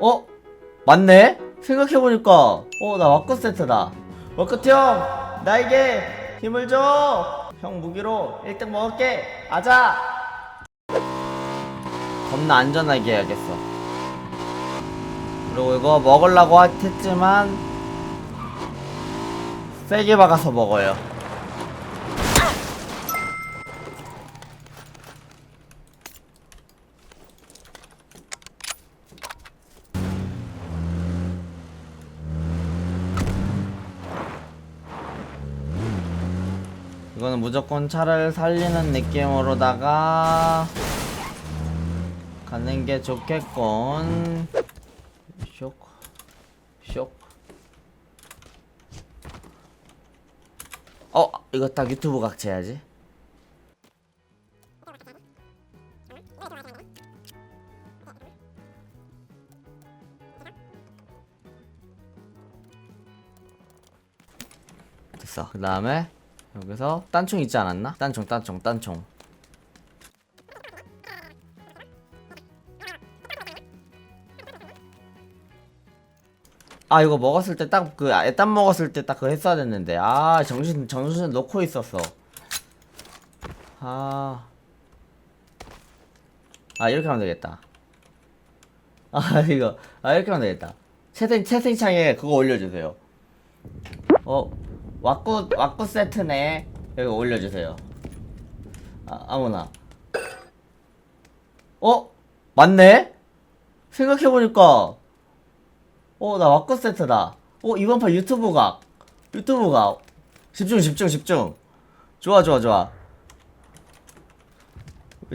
어? 맞네? 생각해보니까 어 나 와커 세트다. 와커트 형 나에게 힘을 줘 형 무기로 1등 먹을게. 아자! 겁나 안전하게 해야겠어. 그리고 이거 먹으려고 했지만 세게 박아서 먹어요 이거는 무조건 차를 살리는 느낌으로다가 가는 게 좋겠군. 쇽, 쇽. 어, 이거 딱 유튜브 각채야지. 됐어. 그 다음에 여기서 딴총 있지 않았나? 딴총, 딴총, 딴총. 아 이거 먹었을 때 딱 그 애딴 먹었을 때 딱 그거 했어야 됐는데. 아 정신 정신 놓고 있었어. 아. 아 이렇게 하면 되겠다. 아 이거. 아 이렇게 하면 되겠다. 채팅 채팅창에 그거 올려주세요. 어 왁구 왁구 세트네 여기 올려주세요 아 아무나 어 맞네 생각해보니까 어, 나 와커 세트다. 어, 이번 판 유튜브 각. 유튜브 각. 집중, 집중, 집중. 좋아, 좋아, 좋아.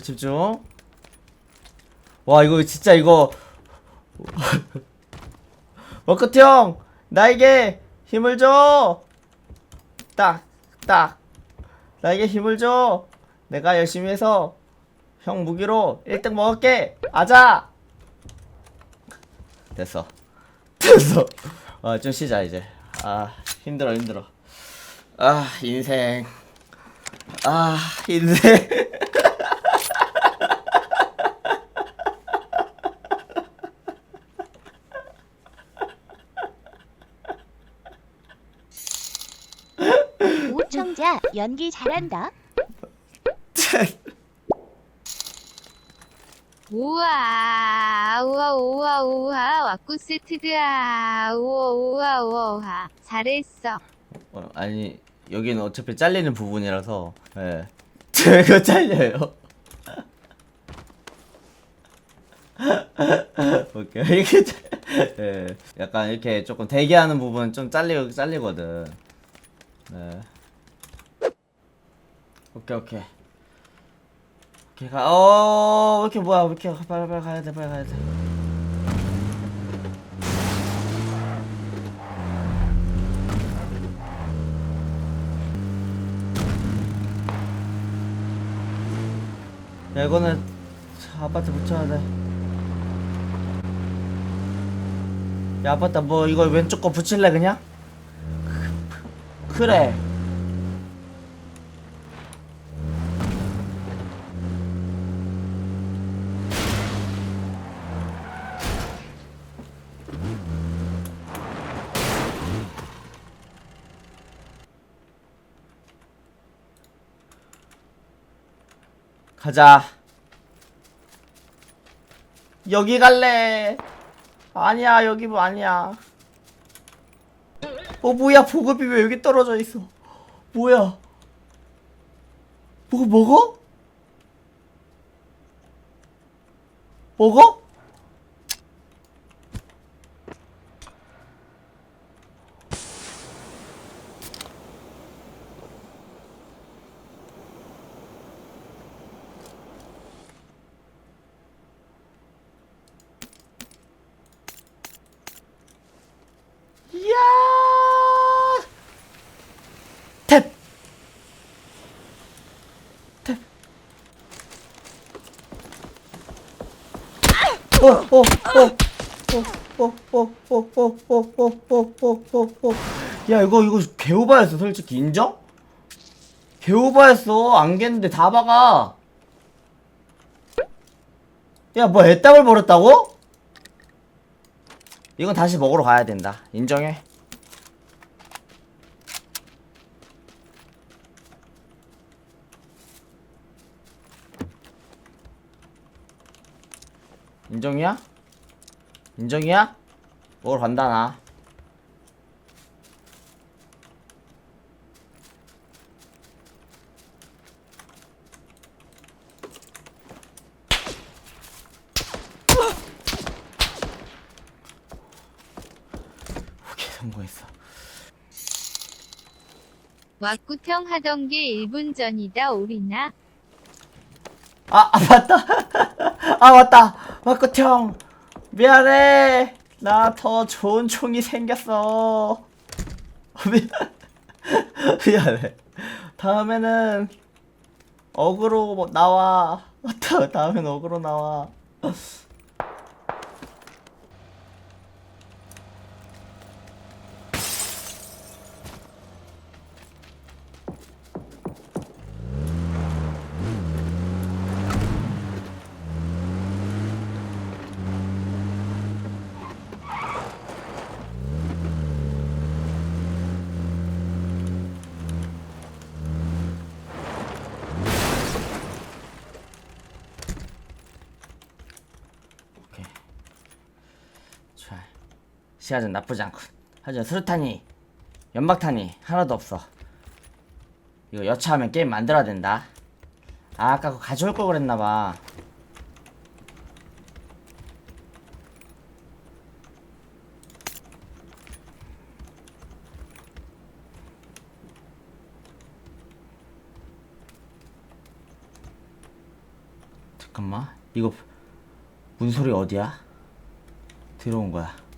집중. 와, 이거 진짜 이거. 워커트 형! 나에게 힘을 줘! 딱, 딱. 나에게 힘을 줘! 내가 열심히 해서 형 무기로 1등 먹을게! 아자! 됐어. 됐어. 아, 좀 쉬자, 이제. 아, 힘들어, 힘들어. 아, 인생. 아, 인생. 오청자 연기 잘한다. 우와 우와 우와 우와 와꾸 세트드아 우와 우와 우와 잘했어 어, 아니, 여기는 어차피 잘리는 부분이라서, 예. 제가 잘려요. 오케이. 이렇게, 잘- 예. 약간 이렇게 조금 대기하는 부분 좀 잘리, 잘리거든. 네. 오케이, 오케이. 오케이, 가, 어, 이렇게 뭐야, 이렇게, 빨리, 빨리 가야 돼, 빨리 가야 돼. 야, 이거는 아파트 붙여야 돼. 야, 아파트 뭐 이거 왼쪽 거 붙일래 그냥? 그래. 가자. 여기 갈래. 아니야, 여기 뭐 아니야. 어, 뭐야, 보급이 왜 여기 떨어져 있어? 뭐야? 보급 먹어? 먹어? 야, 이거, 이거 개오바였어, 솔직히. 인정? 개오바였어. 안겠는데 다 박아. 야, 뭐 애답을 버렸다고? 이건 다시 먹으러 가야 된다. 인정해. 인정이야? 인정이야? 먹으러 간다 나. 오케이 성공했어. 왁구평 하던 게 1분 전이다 오리나. 아, 아 맞다. 아 맞다. 마코형 미안해. 나 더 좋은 총이 생겼어. 미, 미안해. 다음에는 어그로 뭐 나와. 다음엔 어그로 나와. 시야전 나쁘지 않군. 하지만 수류탄이 연막탄이 하나도 없어. 이거 여차하면 게임 만들어야 된다. 아, 아까 그거 가져올 걸 그랬나봐. 잠깐만. 이거 문 소리 어디야? 들어온 거야.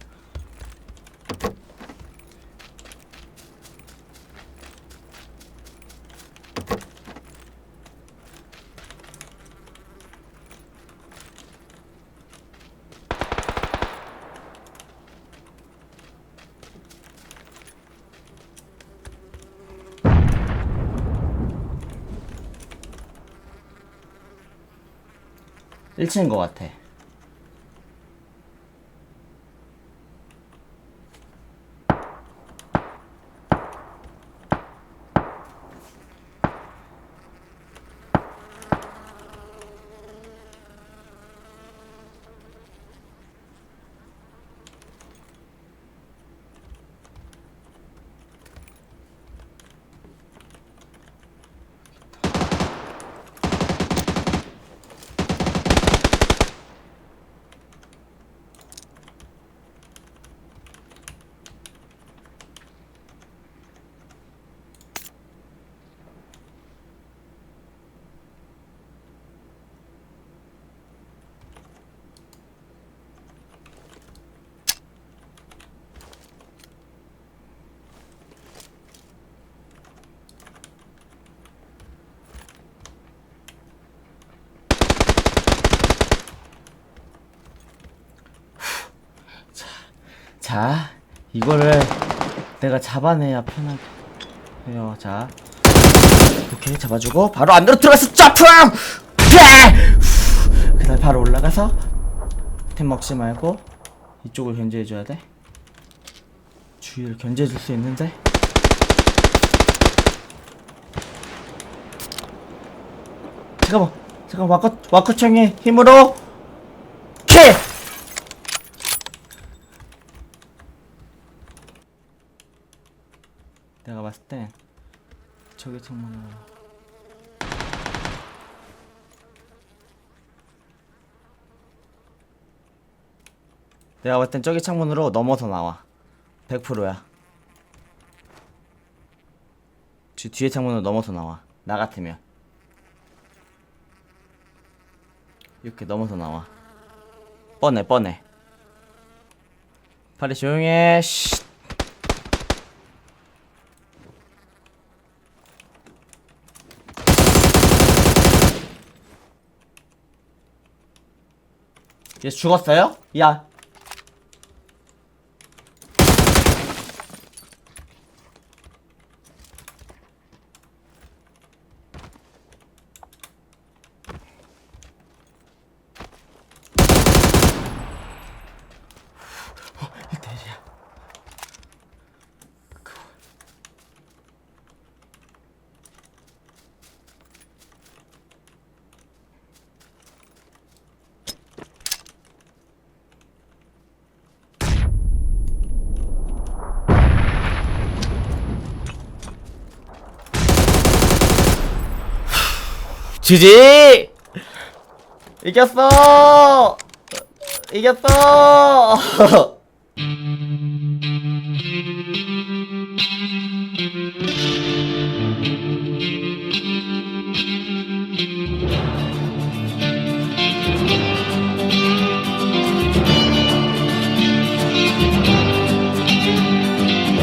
일층인 것 같아. 자, 이거를 내가 잡아내야 편하게요. 자, 이렇게 잡아주고 바로 안으로 들어가서 점프! 네! 그다음 바로 올라가서 템 먹지 말고 이쪽을 견제해줘야 돼. 주위를 견제해줄 수 있는데. 잠깐만, 잠깐 와커 와커청의 힘으로 킬! 내가 봤을 때 저기 창문으로. 내가 봤을 땐 저기 창문으로 넘어서 나와. 100%야. 뒤, 뒤에 창문으로 넘어서 나와. 나 같으면. 이렇게 넘어서 나와. 뻔해 뻔해. 빨리 조용해. 쉿. 얘 죽었어요? 야. 지지! 이겼어! 이겼어!